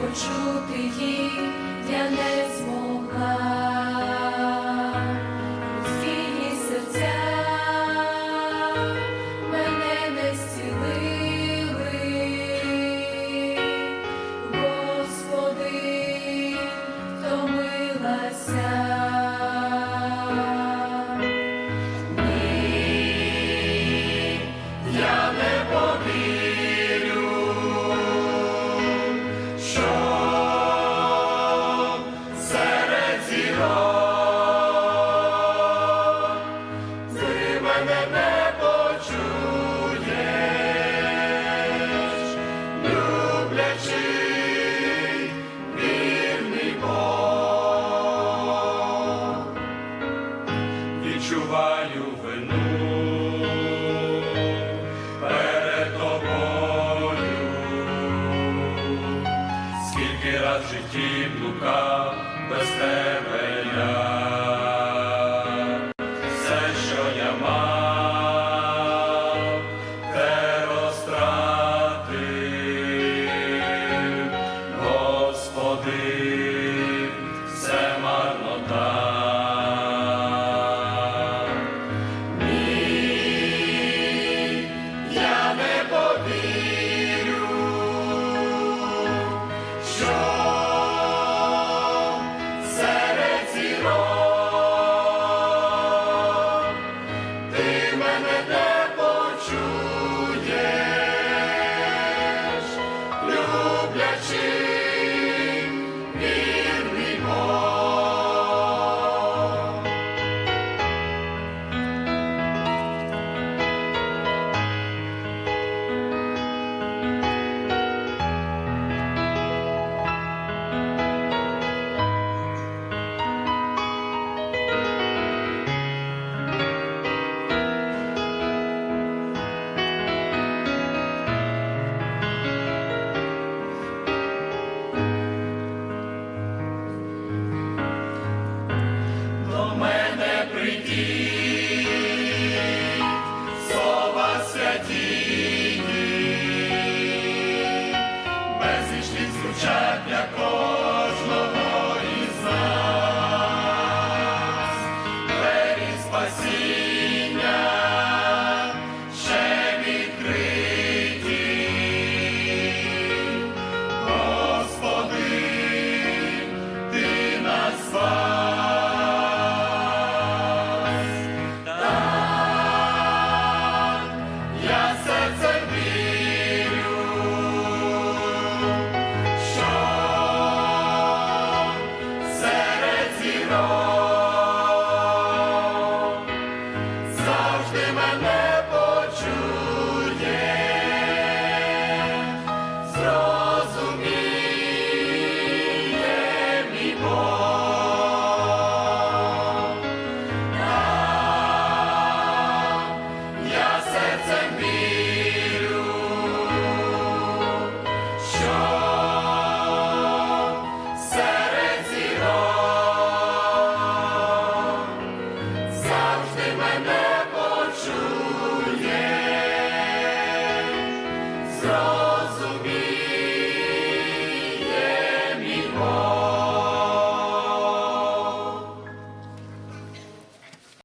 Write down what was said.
почути їх я не змогла. Скільки раз в житті блукав без тебе я. спаси мене.